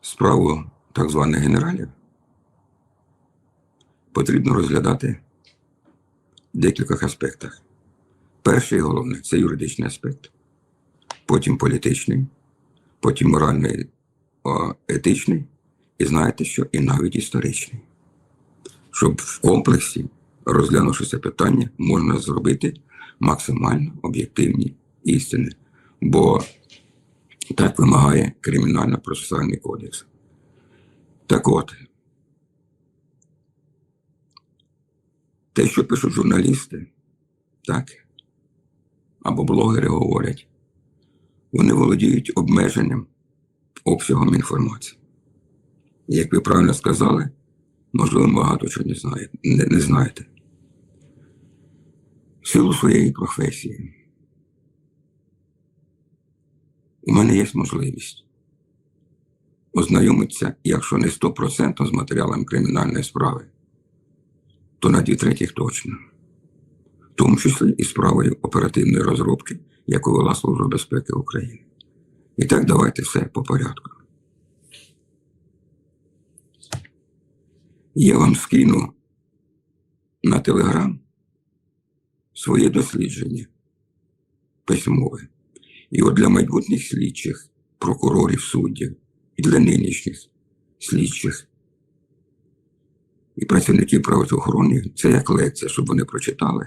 справу так званих генералів потрібно розглядати в декількох аспектах. Перший і головне це юридичний аспект, потім політичний, потім моральний, етичний, і знаєте що, і навіть історичний. Щоб в комплексі, розглянувши це питання, можна зробити максимально об'єктивні істини. Бо так вимагає Кримінально-процесуальний кодекс. Так от, те, що пишуть журналісти, так, або блогери говорять, вони володіють обмеженим обсягом інформації. Як ви правильно сказали, можливо, багато чого не знаєте. В силу своєї професії у мене є можливість ознайомитися, якщо не 100% з матеріалом кримінальної справи, то на дві третіх точно. В тому числі і справою оперативної розробки, яку вела Служба безпеки України. І так давайте все по порядку. Я вам скину на телеграм своє дослідження письмове. І от для майбутніх слідчих, прокурорів, суддів, і для нинішніх слідчих і працівників правоохорони це як лекція, щоб вони прочитали,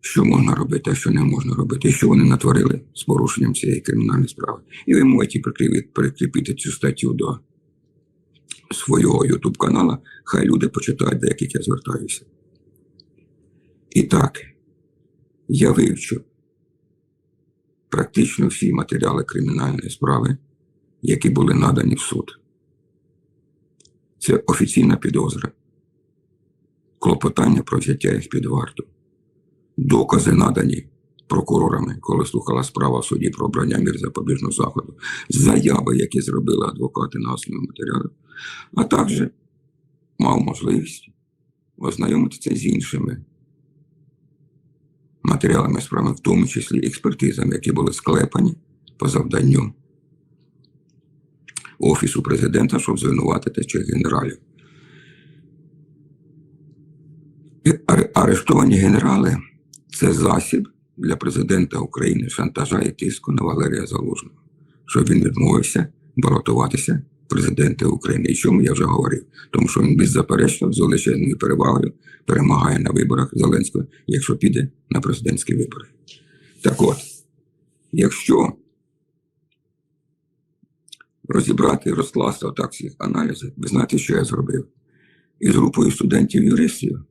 що можна робити, а що не можна робити, і що вони натворили з порушенням цієї кримінальної справи. І ви можете прикріпити, цю статтю до свого YouTube канала, хай люди почитають, до яких я звертаюся. І так, я вивчу практично всі матеріали кримінальної справи, які були надані в суд. Це офіційна підозра, клопотання про взяття їх під варту, докази надані прокурорами, коли слухала справа в суді про обрання мір запобіжного заходу, заяви, які зробили адвокати на основі матеріалів, а також мав можливість ознайомитися з іншими матеріалами справи, в тому числі експертизами, які були склепані по завданню Офісу президента, щоб звинуватити цих генералів. Арештовані генерали це засіб для президента України шантажа і тиску на Валерія Залужного, щоб він відмовився балотуватися в президенти України. І чому я вже говорив? Тому що він беззаперечно з величезною перевагою перемагає на виборах Зеленського, якщо піде на президентські вибори. Так от, якщо розібрати розкласти отак всіх аналізи, ви знаєте, що я зробив? Із групою студентів-юристів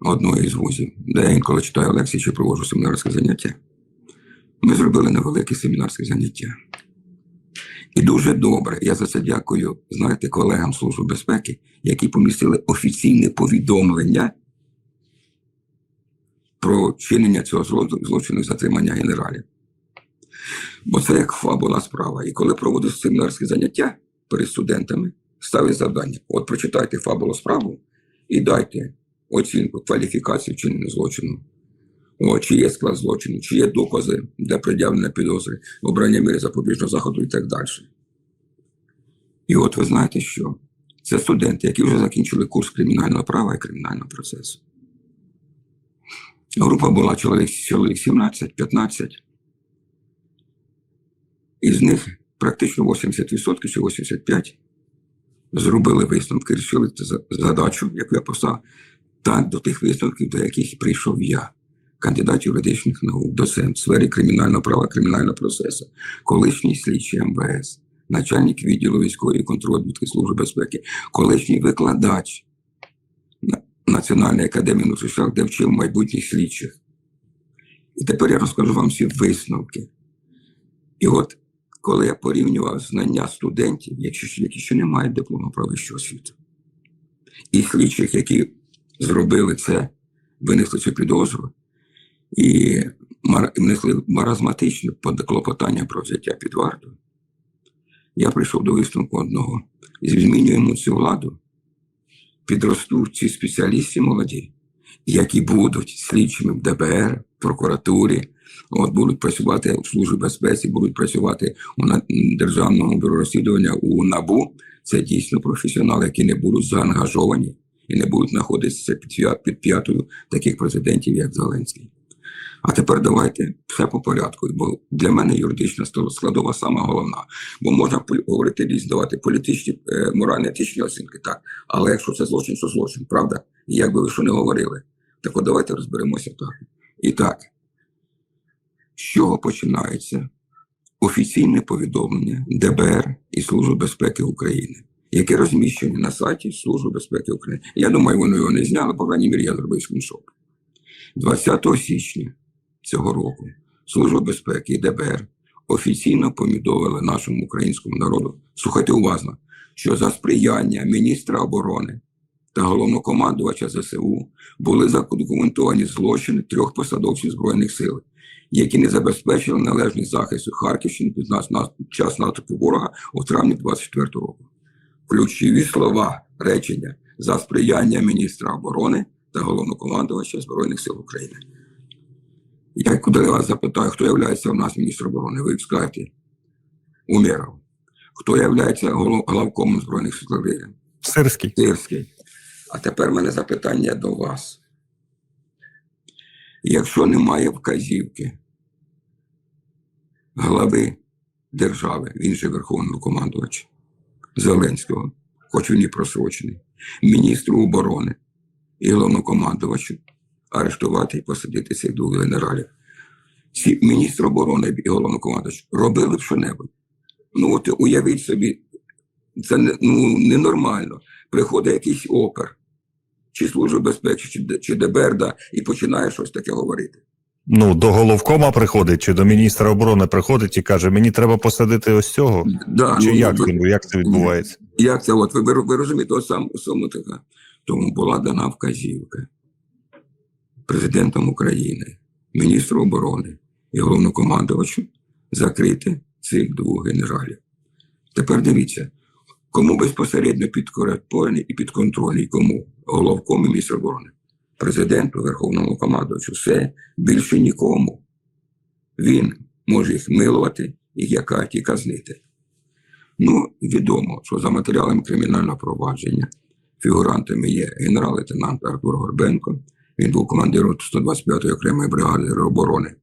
одної з вузів, де я інколи читаю лекції чи проводжу семінарське заняття. Ми зробили невелике семінарське заняття. І дуже добре, я за це дякую, знаєте, колегам Служби безпеки, які помістили офіційне повідомлення про вчинення цього злочину і затримання генералів. Бо це як фабула справа. І коли проводиш семінарські заняття перед студентами, ставить завдання: от прочитайте фабулу справу і дайте оцінку кваліфікації вчинення злочину. О, чи є склад злочину, чи є докази для пред'явлення підозри, обрання міри запобіжного заходу і так далі. І от ви знаєте, що це студенти, які вже закінчили курс кримінального права і кримінального процесу. Група була чоловік, чоловік 17-15. Із них практично 80% чи 85% зробили висновки, рішили задачу, яку я поставив, так до тих висновків, до яких прийшов я, кандидат юридичних наук, доцент в сфері кримінального права, кримінального процесу, колишній слідчий МВС, начальник відділу військової контррозвідки Служби безпеки, колишній викладач Національної академії внутрішніх, де вчив майбутніх слідчих. І тепер я розкажу вам всі висновки. І от коли я порівнював знання студентів, які ще не мають диплому про вищу освіту, і слідчих, які зробили це, винесли цю підозру, і внесли маразматичне клопотання про взяття під варту, я прийшов до висновку одного. Змінюємо цю владу, підростуть ці спеціалісти молоді, які будуть слідчими в ДБР, прокуратурі, От будуть працювати в службі безпеці, будуть працювати у державному бюро розслідування у НАБУ. Це дійсно професіонали, які не будуть заангажовані і не будуть знаходитися під п'ятою таких президентів, як Зеленський. А тепер давайте все по порядку, бо для мене юридична складова сама головна. Бо можна говорити різні, давати політичні, е, морально-етичні оцінки, так. Але якщо це злочин, то злочин, правда? І як би ви що не говорили, так от давайте розберемося так. І так, з чого починається офіційне повідомлення ДБР і Служби безпеки України, яке розміщене на сайті Служби безпеки України. Я думаю, вони його не зняли, по крайній мірі, я зробив скріншот. 20 січня цього року Служба безпеки і ДБР офіційно повідомили нашому українському народу, слухайте уважно, що за сприяння міністра оборони та головнокомандувача ЗСУ були задокументовані злочини трьох посадовців Збройних сил, які не забезпечили належний захист у Харківщині під нас на час наступу ворога у травні 24 року. Ключові слова речення за сприяння міністра оборони та головнокомандувача Збройних сил України. Я куди вас запитаю, хто є у нас міністром оборони? Ви скажете Умєров. Хто є главкомом Збройних сил України? Сирський. Сирський. А тепер в мене запитання до вас. Якщо немає вказівки глави держави, він же Верховний командувач Зеленського, хоч він і просрочений, міністру оборони і головнокомандувачу арештувати і посадити цих двох генералів. Ці міністр оборони і головнокомандувач робили б що-небудь. Ну, от уявіть собі, це не, ну, ненормально. Приходить якийсь опер, чи Служба безпеки, чи, чи ДБР, да, і починає щось таке говорити. Ну, до головкома приходить, чи до міністра оборони приходить і каже: мені треба посадити ось цього. Да, Чи ну, як, ви- як це відбувається? Як це? От ви, ви, ви розумієте, от сам саме така. Тому була дана вказівка президентом України, міністру оборони і головнокомандувачу закрити цих двох генералів. Тепер дивіться, кому безпосередньо підкоректований і підконтрольний кому? Головком і міністр оборони. Президенту, Верховному командувачу, все більше нікому. Він може їх милувати і якать і казнити. Ну, відомо, що за матеріалами кримінального провадження фігурантами є генерал-лейтенант Артур Горбенко. Він був командиром 125-ї окремої бригади оборони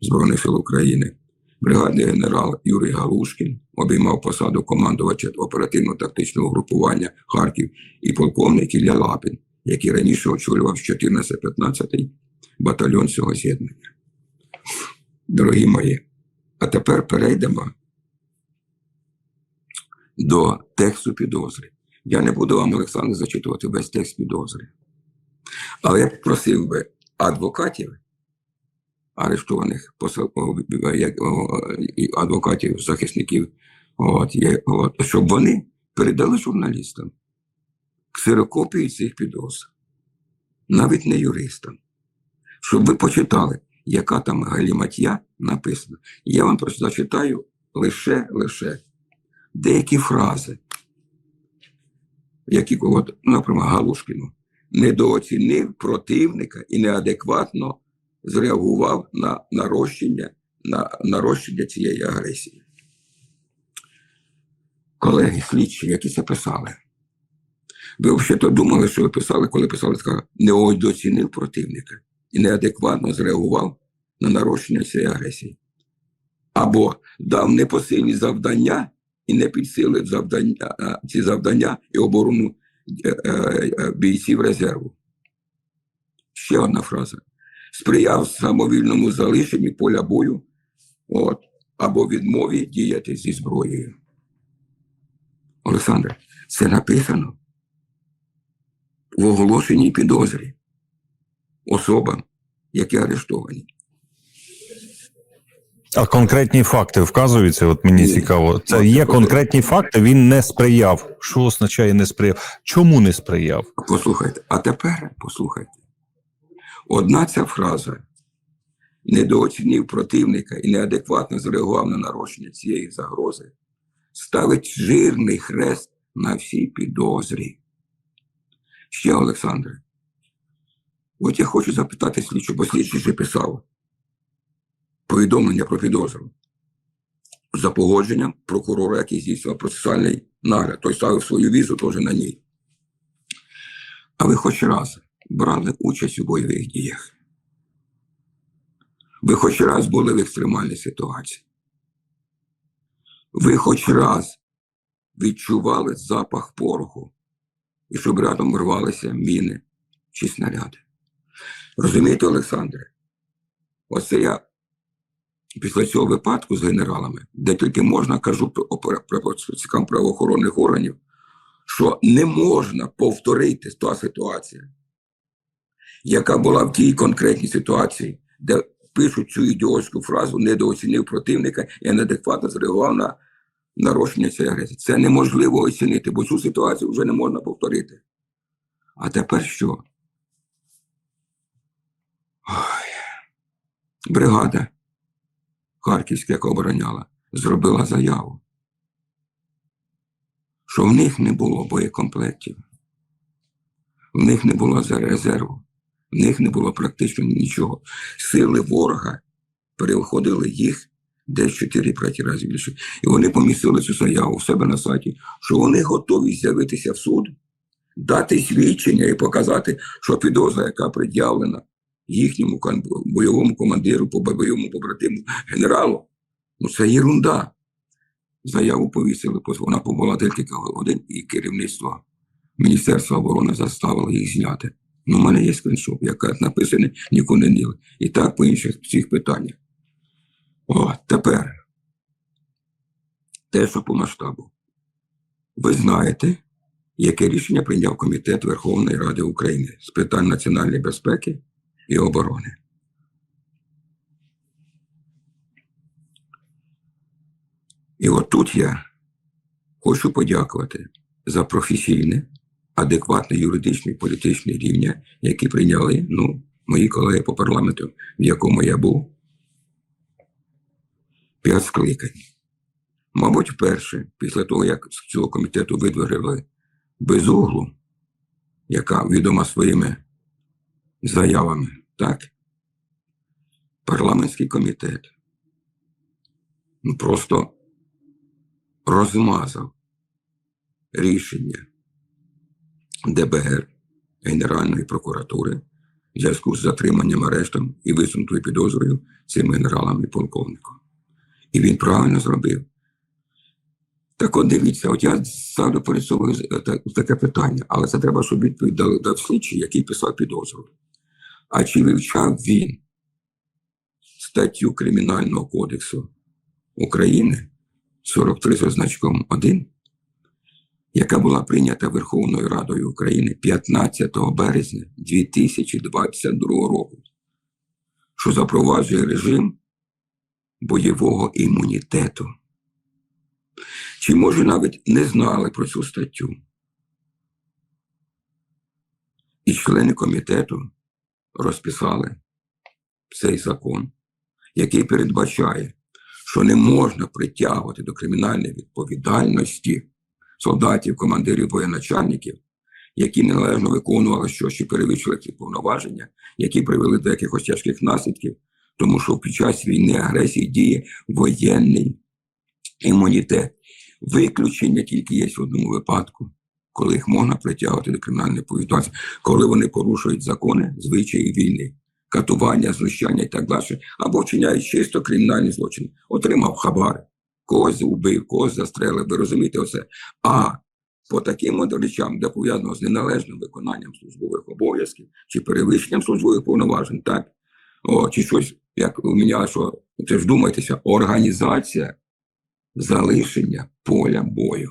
Збройних сил України. Бригадний генерал Юрій Галушкін обіймав посаду командувача оперативно-тактичного групування Харків і полковник Ілля Лапін, який раніше очолював 14-15 батальйон цього з'єднання. Дорогі мої, а тепер перейдемо до тексту підозри. Я не буду вам, Олександр, зачитувати весь текст підозри. Але я просив би адвокатів, арештованих адвокатів, захисників, от, от, щоб вони передали журналістам ксерокопії цих підозр, навіть не юристам, щоб ви почитали, яка там галіматья написана. Я вам просто зачитаю лише, лише деякі фрази, які, от, наприклад, Галушкіну, недооцінив противника і неадекватно зреагував на нарощення, на нарощення цієї агресії. Колеги, слідчі, які це писали. Ви взагалі думали, що ви писали, коли писали, сказали, недооцінив противника і неадекватно зреагував на нарощення цієї агресії. Або дав непосильні завдання і не підсилив завдання, ці завдання і оборону бійців резерву. Ще одна фраза. Сприяв самовільному залишенню поля бою от, або відмові діяти зі зброєю. Олександр, це написано в оголошеній підозрі особам, які арештовані. А конкретні факти вказуються, от мені цікаво. Це є конкретні факти, він не сприяв. Що означає не сприяв? Чому не сприяв? Послухайте, а тепер послухайте. Одна ця фраза недооцінив противника і неадекватно зреагував на нарощення цієї загрози, ставить жирний хрест на всій підозрі. Ще, Олександре, от я хочу запитати слідчу, бо слідчий вже писав. Повідомлення про підозру за погодженням прокурора, який здійснював процесуальний нагляд. Той ставив свою візу теж на ній. А ви хоч раз брали участь у бойових діях? Ви хоч раз були в екстремальній ситуації? Ви хоч раз відчували запах пороху, і щоб рядом рвалися міни чи снаряди? Розумієте, Олександре? Оце я після цього випадку з генералами, де тільки можна кажу працівникам правоохоронних органів, що не можна повторити та ситуація, яка була в тій конкретній ситуації, де пишуть цю ідіотську фразу недооцінив противника і неадекватно зреагував на нарощення цієї агресії. Це неможливо оцінити, бо цю ситуацію вже не можна повторити. А тепер що? Ой. Бригада Харківська, яка обороняла, зробила заяву, що в них не було боєкомплектів, в них не було резерву, в них не було практично нічого. Сили ворога переходили їх десь 4-5 разів більше. І вони помістили цю заяву у себе на сайті, що вони готові з'явитися в суд, дати свідчення і показати, що підозра, яка пред'явлена їхньому бойовому командиру, по бойовому побратиму генералу, ну це єрунда. Заяву повісили, вона побула декілька годин, і керівництво Міністерства оборони заставило їх зняти. Ну, у мене є скріншоп, яка написаний, нікуди не. І так по інших цих питаннях. О, тепер. Те, що по масштабу. Ви знаєте, яке рішення прийняв Комітет Верховної Ради України з питань національної безпеки і оборони. І отут я хочу подякувати за професійне, адекватне юридичне і політичне рівня, які прийняли ну, мої колеги по парламенту, в якому я був п'ять скликань. Мабуть, вперше, після того, як з цього комітету видворили безуглу, яка відома своїми заявами, так? Парламентський комітет ну, просто розмазав рішення ДБР Генеральної прокуратури в зв'язку з затриманням арештом і висунутою підозрою цим генералам і полковником. І він правильно зробив. Так от дивіться, от я ставлю перед собою з- е, та- таке питання, але це треба, щоб відповідь дав, дав слідчий, який писав підозру. А чи вивчав він статтю Кримінального кодексу України 43 зі значком 1, яка була прийнята Верховною Радою України 15 березня 2022 року, що запроваджує режим бойового імунітету. Чи може навіть не знали про цю статтю? І члени комітету розписали цей закон, який передбачає, що не можна притягувати до кримінальної відповідальності солдатів, командирів, воєначальників, які неналежно виконували щось чи перевищили ці повноваження, які привели до якихось тяжких наслідків, тому що під час війни агресії діє воєнний імунітет. Виключення тільки є в одному випадку, коли їх можна притягувати до кримінальної відповідальності, коли вони порушують закони, звичаї війни, катування, знущання і так далі, або вчиняють чисто кримінальні злочини. Отримав хабар, когось убив, когось застрелив. Ви розумієте оце? А по таким речам, де пов'язано з неналежним виконанням службових обов'язків чи перевищенням службових повноважень, так? О, чи щось, як у мене, що це ж думайтеся, організація залишення поля бою.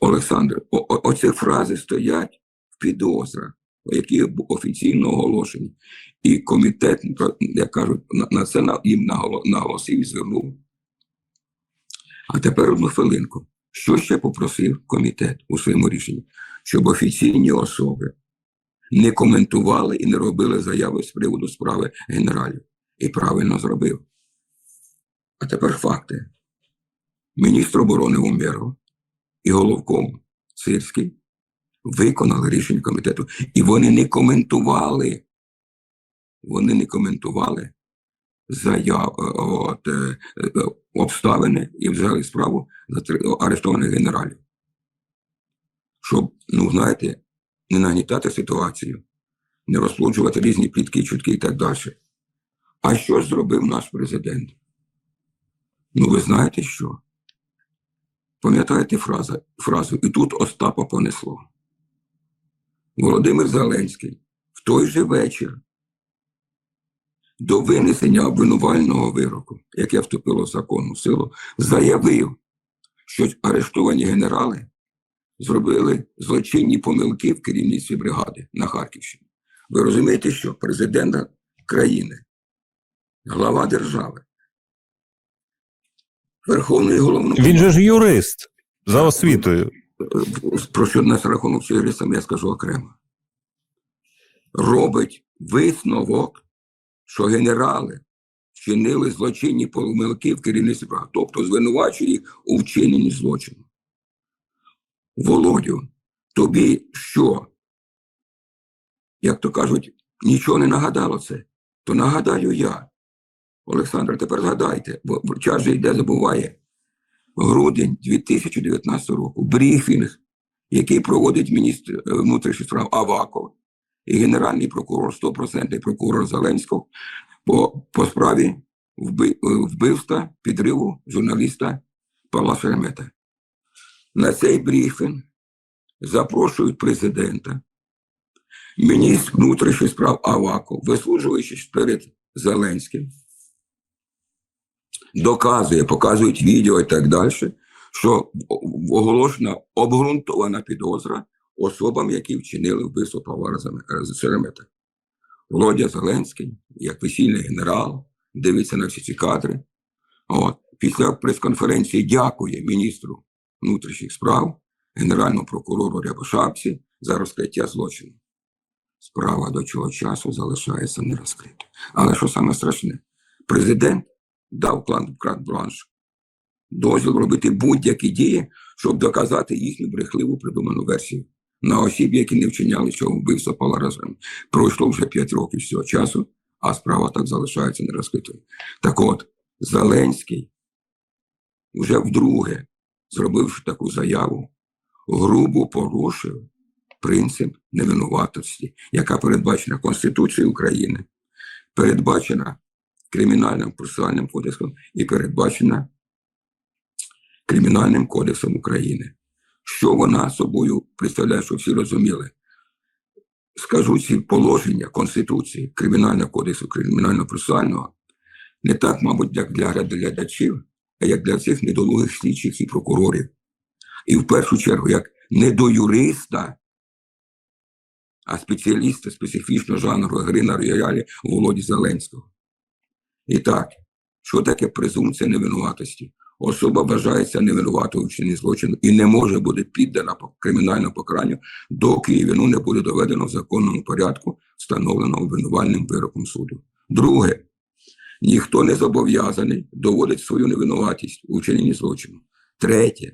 Олександр, оці фрази стоять в підозрах, які офіційно оголошені. І комітет, як кажуть, на, це їм наголосив і звернув. А тепер одну хвилинку. Що ще попросив комітет у своєму рішенні? Щоб офіційні особи не коментували і не робили заяви з приводу справи генералів. І правильно зробив. А тепер факти. Міністр оборони Умєров і головком Сирський виконали рішення комітету. І вони не коментували. Вони не коментували заяв, е, от, е, е, обставини і взяли справу за арештованих генералів. Щоб, ну, знаєте, не нагнітати ситуацію, не розплоджувати різні плітки, чутки і так далі. А що зробив наш президент? Ну, ви знаєте що? Пам'ятаєте фразу, фразу і тут Остапа понесло. Володимир Зеленський в той же вечір до винесення обвинувального вироку, яке вступило в законну силу, заявив, що арештовані генерали зробили злочинні помилки в керівництві бригади на Харківщині. Ви розумієте, що президент країни, глава держави, Верховний головний Він же ж юрист за освітою. про що нас рахунок з юристами я скажу окремо. Робить висновок, що генерали вчинили злочинні помилки в керівництві бригад, тобто звинувачує їх у вчиненні злочину. Володю, тобі що? Як то кажуть, нічого не нагадало це, то нагадаю я. Олександр, тепер згадайте, бо час же йде, забуває. Грудень 2019 року брифінг, який проводить міністр е, внутрішніх справ Аваков і генеральний прокурор, 100% прокурор Зеленського по, по справі е, вбивства, підриву журналіста Павла Шеремета. На цей брифінг запрошують президента, міністр внутрішніх справ Аваков, вислужуючись перед Зеленським, доказує, показують відео і так далі, що оголошена обґрунтована підозра особам, які вчинили вбивство Павла Шеремета. Володя Зеленський, як весільний генерал, дивиться на всі ці кадри. От. Після прес-конференції дякує міністру внутрішніх справ, генеральному прокурору Рябошапці за розкриття злочину. Справа до цього часу залишається нерозкритою. Але що саме страшне? Президент дав план крат бланш дозвіл робити будь-які дії, щоб доказати їхню брехливу придуману версію на осіб, які не вчиняли цього вбивства Павла разом. Пройшло вже 5 років з цього часу, а справа так залишається нерозкритою. Так от, Зеленський вже вдруге, зробивши таку заяву, грубо порушив принцип невинуватості, яка передбачена Конституцією України, передбачена Кримінальним процесуальним кодексом і передбачена Кримінальним кодексом України. Що вона собою представляє, щоб всі розуміли? Скажу ці положення Конституції, Кримінального кодексу, Кримінального процесуального, не так, мабуть, як для глядачів, а як для цих недолугих слідчих і прокурорів. І в першу чергу, як не до юриста, а спеціаліста специфічного жанру гри на роялі Володі Зеленського. І так, що таке презумпція невинуватості? Особа вважається невинуватою вчиненні злочину і не може бути піддана кримінальному покаранню, доки її вину не буде доведено в законному порядку, встановленого обвинувальним вироком суду. Друге, ніхто не зобов'язаний доводити свою невинуватість у вчиненні злочину. Третє,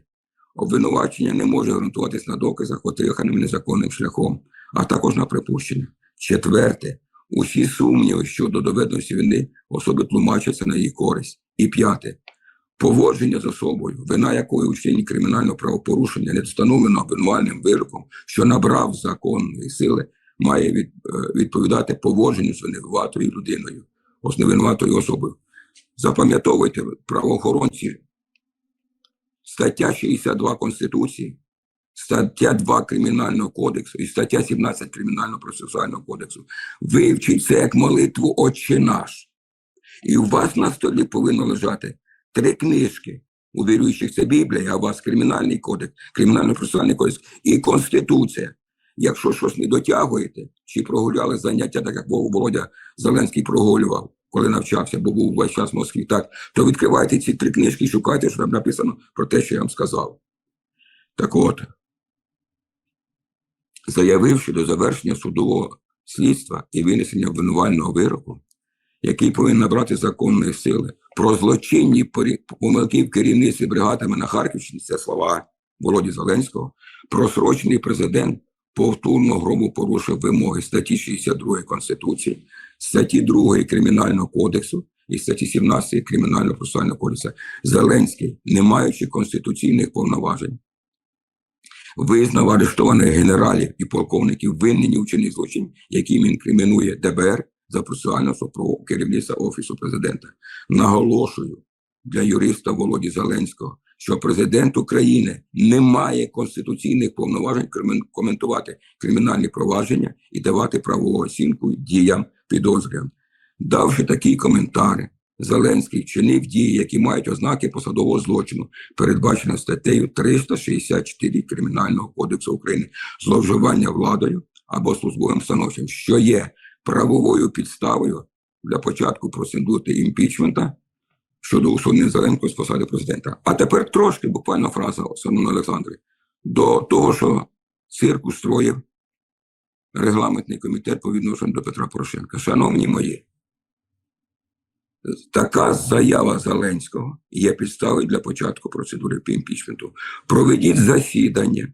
обвинувачення не може ґрунтуватись на доказах, отриманим незаконним шляхом, а також на припущення. Четверте, усі сумніви щодо доведеності вини особи тлумачаться на її користь. І п'яте, поводження з особою, вина якої у кримінального правопорушення не встановлено обвинувальним вироком, що набрав законної сили, має від, е, відповідати поводженню з винуватою людиною, ось невинуватою особою. Запам'ятовуйте, правоохоронці, стаття 62 Конституції, стаття 2 Кримінального кодексу і стаття 17 Кримінального процесуального кодексу. Вивчіть це як молитву Отче наш. І у вас на столі повинно лежати три книжки. У віруючих це Біблія, а у вас Кримінальний кодекс, Кримінально-процесуальний кодекс і Конституція. Якщо щось не дотягуєте, чи прогуляли заняття, так як Володя Зеленський прогулював, коли навчався, бо був весь час в Москві, так, то відкривайте ці три книжки і шукайте, що там написано про те, що я вам сказав. Так от, заявивши до завершення судового слідства і винесення обвинувального вироку, який повинен набрати законної сили, про злочинні помилки в керівництві бригадами на Харківщині, це слова Володі Зеленського, просрочений президент повторно грубо порушив вимоги статті 62 Конституції, статті 2 Кримінального кодексу і статті 17 Кримінального процесуального кодексу. Зеленський, не маючи конституційних повноважень, визнав арештованих генералів і полковників винні у вчиненні злочин, яким інкримінує ДБР за процесуальне супровод керівництва Офісу президента. Наголошую для юриста Володі Зеленського, що президент України не має конституційних повноважень коментувати кримінальні провадження і давати правову оцінку діям підозрюваних. Давши такі коментарі, Зеленський вчинив дії, які мають ознаки посадового злочину, передбачено статтею 364 Кримінального кодексу України зловживання владою або службовим становищем, що є правовою підставою для початку процедури імпічмента щодо усунення Зеленського з посади президента. А тепер трошки, буквально фраза, шановний Олександре, до того, що цирк устроїв регламентний комітет по відношенню до Петра Порошенка. Шановні мої, така заява Зеленського є підставою для початку процедури по імпічменту. Проведіть засідання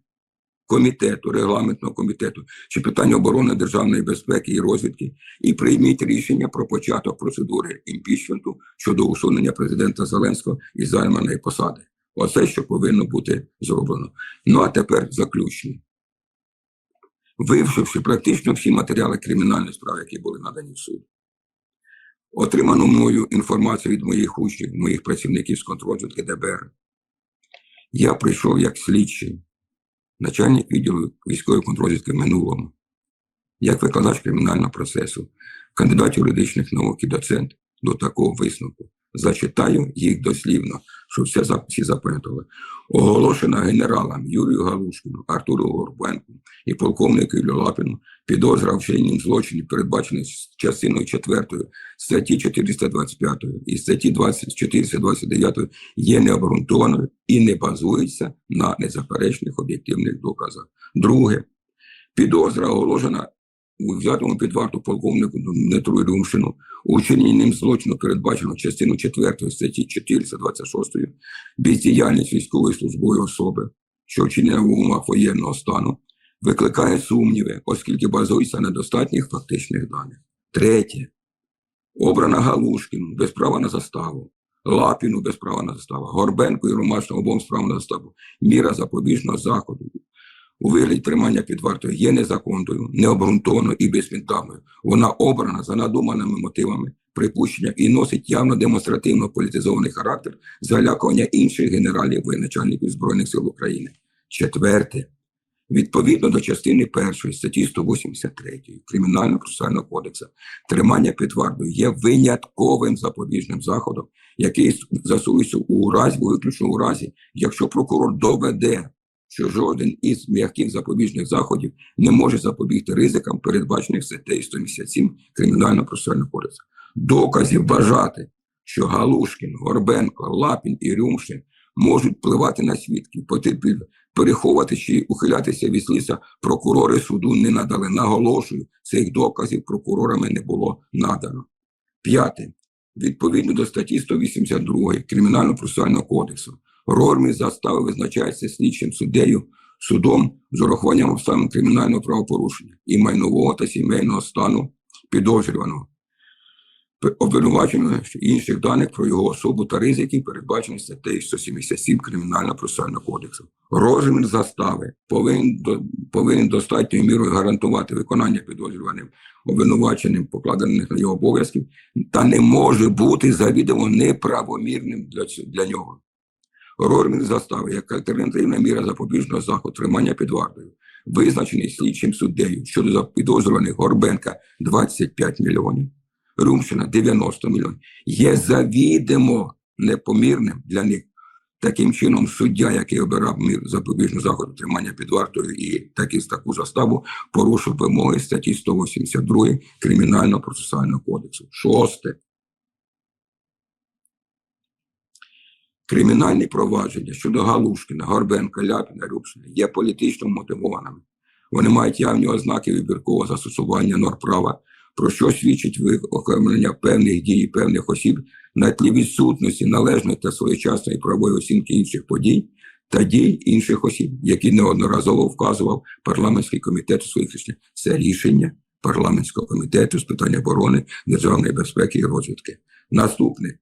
комітету, регламентного комітету чи питання оборони державної безпеки і розвідки і прийміть рішення про початок процедури імпічменту щодо усунення президента Зеленського із займаної посади. Оце що повинно бути зроблено. Ну а тепер заключно. Вивчивши практично всі матеріали кримінальної справи, які були надані в суд, отриману мною інформацію від моїх учнів, моїх працівників з контррозвідки ДБР, я прийшов як слідчий, начальник відділу військової контррозвідки в минулому, як викладач кримінального процесу, кандидат юридичних наук і доцент до такого висновку. Зачитаю їх дослівно, щоб всі запам'ятали. Оголошена генералам Юрію Галушкину, Артуру Горбенку і полковнику Іллю Лапіну підозра в вчиненні злочинів, передбачених частиною 4 статті 425 і статті 20 429 є необґрунтованою і не базується на незаперечних об'єктивних доказах. Друге, підозра оголошена у взятому під варту полковнику Дмитру Рюмшину у вчиненні ним злочину передбачено частину 4 статті 426 бездіяльність військової службової особи, що вчинена в умовах воєнного стану, викликає сумніви, оскільки базується на достатніх фактичних даних. Третє. Обрана Галушкін без права на заставу, Лапіну без права на заставу, Горбенко і Ромашна обом з правом на заставу. Міра запобіжного заходу у вигляді тримання під вартою є незаконною, необґрунтованою і безпідставною. Вона обрана за надуманими мотивами припущення і носить явно демонстративно політизований характер залякування інших генералів і начальників Збройних сил України. Четверте. Відповідно до частини першої статті 183 Кримінального процесуального кодексу, тримання під вартою є винятковим запобіжним заходом, який засується у разі, виключно у разі, якщо прокурор доведе, що жоден із м'яких запобіжних заходів не може запобігти ризикам, передбачених статтею 177 Кримінального процесуального кодексу. Доказів бажати, що Галушкін, Горбенко, Лапін і Рюмшин можуть впливати на свідків, потерпілих, переховувати чи ухилятися від слідства, прокурори суду не надали. Наголошую, цих доказів прокурорами не було надано. П'яте. Відповідно до статті 182 Кримінального процесуального кодексу, розмір застави визначається слідчим суддею судом з урахуванням обставин кримінального правопорушення і майнового та сімейного стану підозрюваного, обвинуваченого інших даних про його особу та ризики, передбачені статтею 177 Кримінального процесуального кодексу. Розмір застави повинен, повинен достатньою мірою гарантувати виконання підозрюваним обвинуваченим покладених на його обов'язків та не може бути завідомо неправомірним для, для нього. Розмір застави як альтернативна міра запобіжного заходу тримання під вартою, визначений слідчим суддею щодо запідозрюваних Горбенка 25 мільйонів, Румшина 90 мільйонів, є завідомо непомірним для них. Таким чином, суддя, який обирав мір запобіжного заходу тримання під вартою і такі таку заставу, порушив вимоги статті 182 Кримінального процесуального кодексу. Шосте. Кримінальні провадження щодо Галушкіна, Горбенка, Ляпіна, Рюбшина є політично мотивованими. Вони мають явні ознаки вибіркового застосування норм права, про що свідчить виокремлення певних дій певних осіб на тлі відсутності належної та своєчасної правової оцінки інших подій та дій інших осіб, які неодноразово вказував парламентський комітет у своїх рішеннях. Це рішення парламентського комітету з питань оборони, державної безпеки і розвідки. Наступне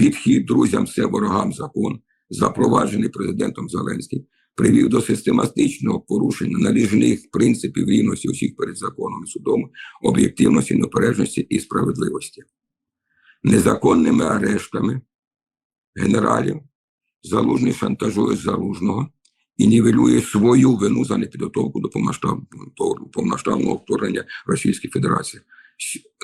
підхід друзям все ворогам закон, запроваджений президентом Зеленським, привів до систематичного порушення належних принципів рівності усіх перед законом і судом, об'єктивності, неупередженості і справедливості. Незаконними арештами генералів залужний шантажує залужного і нівелює свою вину за непідготовку до повноштаб- повноштабного вторгнення Російської Федерації.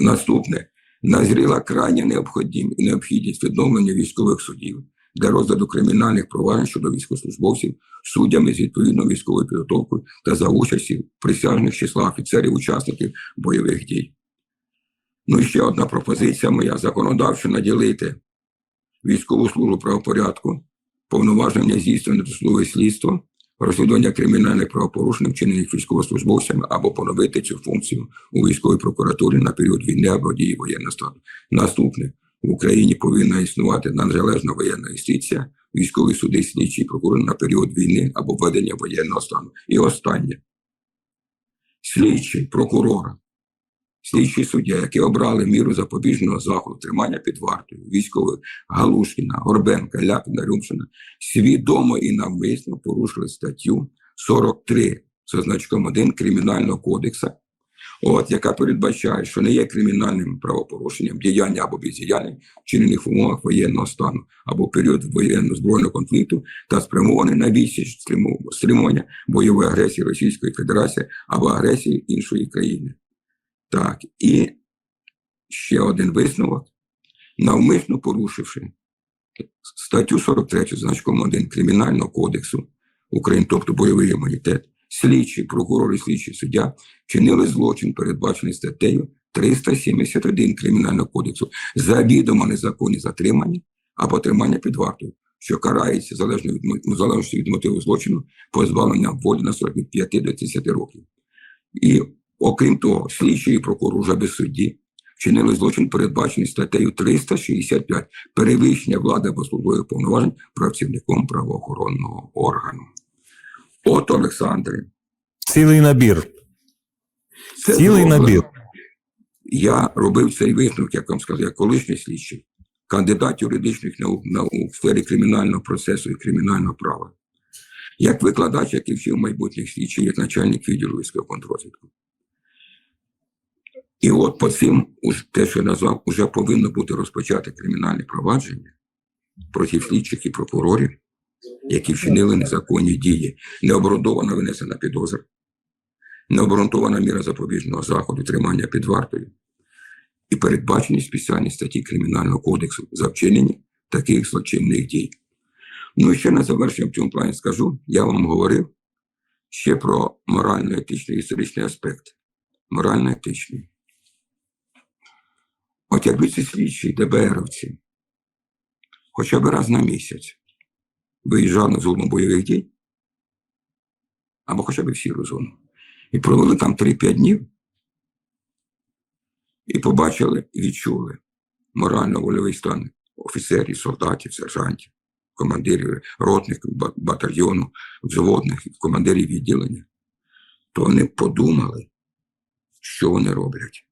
Наступне назріла крайня необходім- необхідність відновлення військових судів для розгляду кримінальних проваджень щодо військовослужбовців суддями з відповідною військовою підготовкою та за участі присяжних числа офіцерів учасників бойових дій. Ну і ще одна пропозиція моя законодавчо наділити військову службу правопорядку, повноваження здійснення досудове слідство, розслідування кримінальних правопорушень, вчинених військовослужбовцями, або поновити цю функцію у військовій прокуратурі на період війни або дії воєнного стану. Наступне в Україні повинна існувати незалежна воєнна юстиція, військові суди, слідчі прокурори на період війни або введення воєнного стану. І останнє слідчий прокурор, слідчий суддя, які обрали міру запобіжного заходу тримання під вартою військових Галушкіна, Горбенка, Ляпіна, Рюмшина, свідомо і навмисно порушили статтю 43 за значком 1 Кримінального кодексу, от, яка передбачає, що не є кримінальним правопорушенням діяння або бездіяння, вчинених в умовах воєнного стану або період воєнно-збройного конфлікту та спрямований на відсіч стримування бойової агресії Російської Федерації або агресії іншої країни. Так, і ще один висновок. Навмисно порушивши статтю 43 значком 1 Кримінального кодексу України, тобто бойовий імунітет, слідчий, прокурор і слідчий суддя чинили злочин, передбачений статтею 371 Кримінального кодексу за відомо незаконні затримання або тримання під вартою, що карається залежно від, в залежності від мотиву злочину позбавленням волі на срок від 5 до 10 років. І окрім того, слідчий і прокурор вже без судді вчинили злочин, передбачений статтею 365 перевищення влади або службових повноважень працівником правоохоронного органу. От, Олександре, Цілий набір. це Цілий зроблено. набір. Я робив цей висновок, як вам сказав, як колишній слідчий, кандидат юридичних наук, наук в сфері кримінального процесу і кримінального права, як викладач, який вчив майбутніх слідчих, як начальник відділу військового контрозвідку. І от по цим, те, що я назвав, вже повинно бути розпочати кримінальне провадження проти слідчих і прокурорів, які вчинили незаконні дії, необґрунтована винесена підозра, необґрунтована міра запобіжного заходу, тримання під вартою і передбачені спеціальні статті Кримінального кодексу за вчинення таких злочинних дій. Ну і ще на завершення в цьому плані скажу, я вам говорив ще про морально-етичний історичний аспект. Морально-етичний. От якби ці слідчі ДБРовці хоча б раз на місяць. Виїжджали на зону бойових дій, або хоча б в сіру зону, і провели там 3-5 днів, і побачили і відчули морально-вольовий стан офіцерів, солдатів, сержантів, командирів ротних батальйону, взводних, командирів відділення, то вони подумали, що вони роблять.